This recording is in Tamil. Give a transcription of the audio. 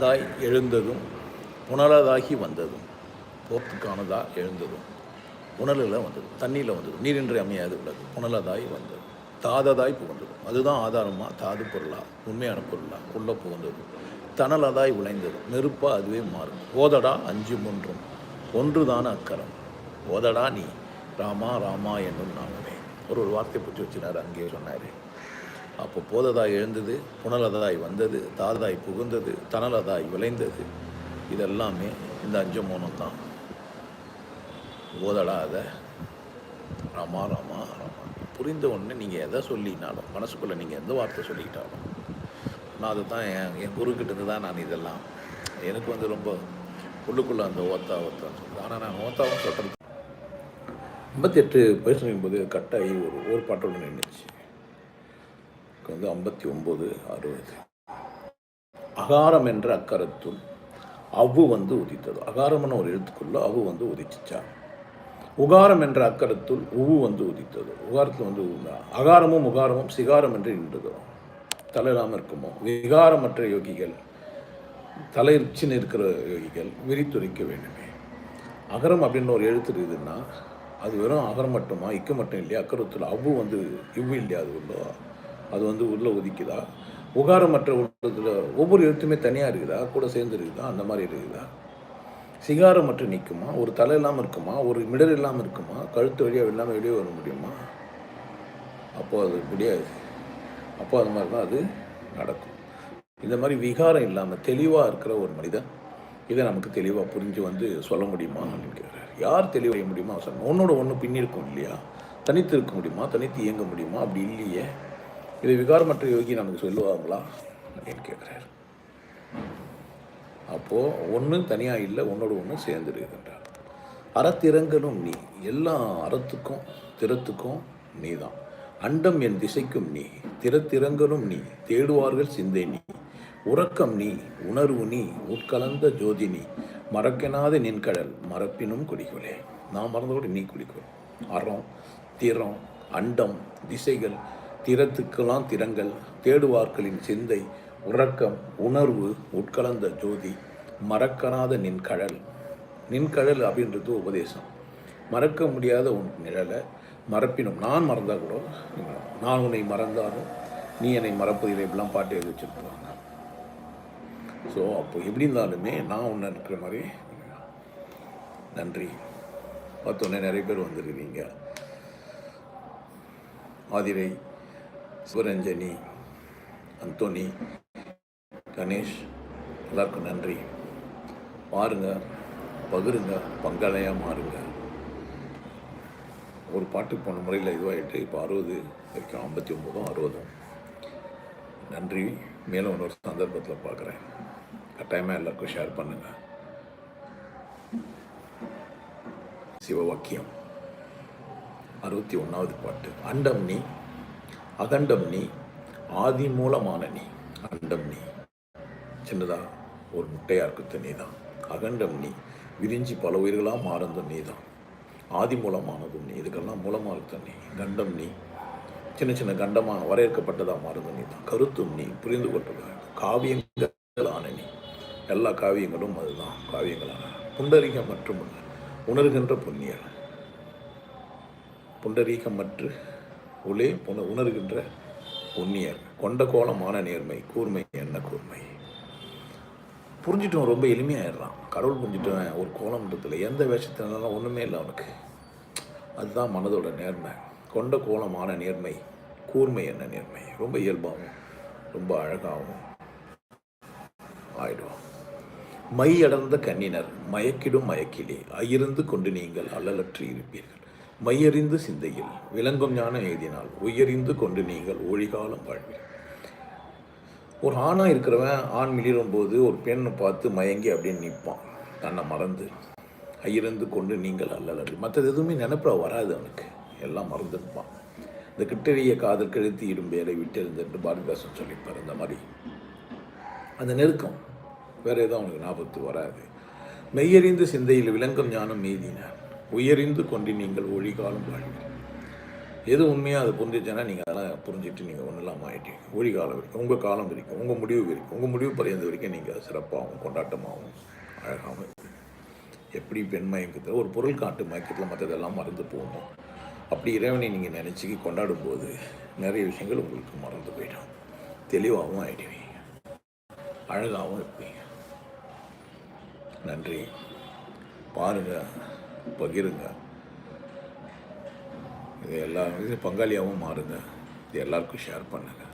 அதாய் எழுந்ததும் புனலதாகி வந்ததும் போத்துக்கானதா எழுந்ததும் புனலில் வந்தது தண்ணியில் வந்தது நீரின்றி அமையாது உள்ளது புனலதாய் வந்தது தாததாய் புகுந்தது அதுதான் ஆதாரமாக தாது பொருளா? உண்மையான பொருளா? உள்ள புகுந்தது தணலதாய் உழைந்தது. நெருப்பாக அதுவே மாறும். ஓதடா அஞ்சு மூன்றும். ஒன்றுதான அக்கரம். ஓதடா நீ. ராமா ராமா என்னும் நாமமே. ஒரு ஒரு வார்த்தை பிடிச்சி வச்சினார் அங்கேயே சொன்னார். அப்போ போததாய் எழுந்தது புனலதாய் வந்தது தாததாய் புகுந்தது தனலதாய் விளைந்தது. இதெல்லாமே இந்த அஞ்சு மௌனம் தான் ஓதடாத ராமா ராமா ராமா. புரிந்த உடனே நீங்கள் எதை சொல்லினாலும் மனசுக்குள்ளே நீங்கள் எந்த வார்த்தை சொல்லிக்கிட்டாலும். நான் அதை தான் என் என் குருக்கிட்ட இருந்து தான் நான் இதெல்லாம். எனக்கு வந்து ரொம்ப உள்ளுக்குள்ளே அந்த ஓத்தா ஓத்தான்னு சொல்லுது ஆனால் நான் ஓத்தாவும் சொல்கிறது ஐம்பத்தெட்டு பேசுகிற போது கட்டாயி ஒரு ஒரு பாட்டோட நின்றுச்சு எனக்கு வந்து ஐம்பத்தி ஒம்பது அறுபது. அகாரம் என்ற அக்கரத்துள் அவ்வு வந்து உதித்தது. அகாரம்னு ஒரு எழுத்துக்குள்ள அவ்வு வந்து உதிச்சிச்சா? உகாரம் என்ற அக்கரத்துள் உவு வந்து உதித்தது. உகாரத்தில் வந்து அகாரமும் உகாரமும் சிகாரம் என்று நின்றதோ. தலை இல்லாமல் இருக்குமோ? விகாரமற்ற யோகிகள் தலைச்சின்னு இருக்கிற யோகிகள் விரித்துரைக்க வேண்டுமே. அகரம் அப்படின்னு ஒரு எழுத்து இருக்குதுன்னா அது வெறும் அகரம் மட்டுமா இக்கு மட்டும் இல்லையா? அக்கரத்தில் அவ்வு வந்து இவ்வு இல்லையா? அது உள்ள அது வந்து உள்ளே ஒதுக்குதா? உகாரமற்ற உள்ளத்தில் ஒவ்வொரு எழுத்துமே தனியாக இருக்குதா? கூட சேர்ந்து இருக்குதா? அந்த மாதிரி இருக்குதா? சிகாரம் மட்டும் நிற்குமா ஒரு தலை இல்லாமல் இருக்குமா? ஒரு மிடர் இல்லாமல் இருக்குமா? கழுத்து வழியாக இல்லாமல் வெளியே வர முடியுமா? அப்போது அது முடியாது. அப்போது அது மாதிரி தான் அது நடக்கும். இந்த மாதிரி விகாரம் இல்லாமல் தெளிவாக இருக்கிற ஒரு மனிதன் இதை நமக்கு தெளிவாக புரிஞ்சு வந்து சொல்ல முடியுமா அப்படின்னு கேட்குறாரு. யார் தெளிவடைய முடியுமா? சொல்லணும் ஒன்னோட ஒன்று பின்னிருக்கும் இல்லையா? தனித்து இருக்க முடியுமா? தனித்து இயங்க முடியுமா? அப்படி இல்லையே. இதை விகாரமற்ற யோகி நமக்கு சொல்லுவாங்களா? அப்படின்னு கேட்குறாரு. அப்போது ஒன்று தனியாக இல்லை ஒன்னோட ஒன்று சேர்ந்துருக்குன்றார் அறத்திறங்கனும் நீ. எல்லா அறத்துக்கும் திறத்துக்கும் நீ தான் அண்டம் என் திசைக்கும் நீ. திறத்திறங்கனும் நீ. தேடுவார்கள் சிந்தை நீ. உறக்கம் நீ. உணர்வு நீ. உட்கலந்த ஜோதி நீ. மறக்கனாத நின்கடல் மறப்பினும் குடிக்கொலே நான் மறந்தோடு நீ குடிக்கொள் அறம் திறம் அண்டம் திசைகள் திறத்துக்கெல்லாம் திறங்கள் தேடுவார்களின் சிந்தை உறக்கம் உணர்வு உட்கலந்த ஜோதி மறக்கனாத நின் கடல் நின் கடல் அப்படின்றது உபதேசம். மறக்க முடியாத உன் நிழலை மறப்பினும் நான் மறந்தால் கூட நான் உன்னை மறந்தாலும் நீ என்னை மறப்பதில்லை இப்படிலாம் பாட்டு எழுதி வச்சுருப்பாங்க. ஸோ அப்போ எப்படி இருந்தாலுமே நான் ஒன்று இருக்கிற மாதிரி நன்றி. பார்த்தோன்னே நிறைய பேர் வந்திருக்கிறீங்க ஆதிரை சிவரஞ்சனி அந்தோனி கணேஷ் எல்லாருக்கும் நன்றி. பாருங்க பகிருங்க பங்காளியாக மாறுங்க. ஒரு பாட்டுக்கு போன முறையில் இதுவாகிட்டு இப்போ அறுபது வரைக்கும் ஐம்பத்தி ஒம்போதும் அறுபதும். நன்றி. மேலும் இன்னொரு சந்தர்ப்பத்தில் பார்க்குறேன் கட்டாயமாக எல்லாருக்கும் ஷேர் பண்ணுங்கள் சிவவாக்கியம். அறுபத்தி ஒன்றாவது பாட்டு அண்டம் நீ அதண்டம் நீ ஆதி மூலமான நீ அண்டம் நீ. சின்னதா ஒரு முட்டையாக இருக்கிறது நீ தான் அகண்டம் நீ விரிஞ்சி பல உயிர்களாக மாறந்தும் நீ தான் ஆதி மூலமானதும் நீ இதுக்கெல்லாம் மூலமாக இருக்க நீ. கண்டம் நீ சின்ன சின்ன கண்டமாக வரையறுக்கப்பட்டதாக மாறுதும் நீ தான் கருத்தும் நீ புரிந்து கொண்டதாக காவியங்களான நீ எல்லா காவியங்களும் அதுதான் காவியங்களான. புண்டரீகம் மற்றும் உணர்கின்ற புண்ணியர். புண்டரீகம் மற்று உள்ளே புன உணர்கின்ற புண்ணியர் கொண்ட கோலமான நேர்மை கூர்மை என்ன கூர்மை? புரிஞ்சிட்டவன் ரொம்ப எளிமையாயிடுறான். கடவுள் புரிஞ்சிட்டவன் ஒரு கோலம்ன்றதில்ல எந்த வேஷத்தினாலும் ஒன்றுமே இல்லை அவனுக்கு. அதுதான் மனதோட நேர்மை. கொண்ட கோலமான நேர்மை கூர்மை என்ன நேர்மை? ரொம்ப இயல்பாகவும் ரொம்ப அழகாகவும் ஆயிடுவான். மை அடர்ந்த கண்ணினர் மயக்கிடும் மயக்கிலே அயிருந்து கொண்டு நீங்கள் அல்லலற்று இருப்பீர்கள். மையறிந்து சிந்தையில் விளங்கும் ஞானம் எழுதினால் உயரிந்து கொண்டு நீங்கள் ஒழிகாலம் வாழ்வீர்கள் ஒரு ஆணாக இருக்கிறவன் ஆண் மிளிரும் போது ஒரு பெண்ணை பார்த்து மயங்கி அப்படின்னு நிற்பான். தன்னை மறந்து ஐயிருந்து கொண்டு நீங்கள் அல்லலறு மற்றது எதுவுமே நினைப்பா வராது அவனுக்கு. எல்லாம் மறந்துருப்பான் இந்த கிட்டறிய காதல் கழுத்தி இடும் வேலை விட்டிருந்துட்டு பாரதிதாசன் சொல்லிப்பார். இந்த மாதிரி அந்த நெருக்கம் வேறு எதுவும் அவனுக்கு ஞாபகத்து வராது. மெய்யறிந்து சிந்தையில் விளங்கும் ஞானம் மீதினார் உயரிந்து கொண்டு நீங்கள் ஒழிகாலம் வாழ்வீர்கள். எது உண்மையாக அது புரிஞ்சிச்சுன்னா நீங்கள் அதெல்லாம் புரிஞ்சுட்டு நீங்கள் ஒன்றும் இல்லாமல் ஆகிட்டீங்க ஒழிகாலம் வரைக்கும் உங்கள் காலம் வரைக்கும் உங்கள் முடிவு வரைக்கும் உங்கள் முடிவு பறையந்த வரைக்கும் நீங்கள் சிறப்பாகவும் கொண்டாட்டமாகவும் அழகாகவும் எப்படி பெண் மயக்கத்தில் ஒரு பொருள் காட்டு மயக்கத்தில் மற்றதெல்லாம் மறந்து போகணும். அப்படி இறைவனை நீங்கள் நினச்சி கொண்டாடும் போது நிறைய விஷயங்கள் உங்களுக்கு மறந்து போயிடும். தெளிவாகவும் ஆகிடுவீங்க அழகாகவும் இருப்பீங்க. நன்றி. பாருங்கள் பகிருங்க. இது எல்லா இது பங்காளியாகவும் மாறுங்க. இது எல்லாருக்கும் ஷேர் பண்ணுங்கள்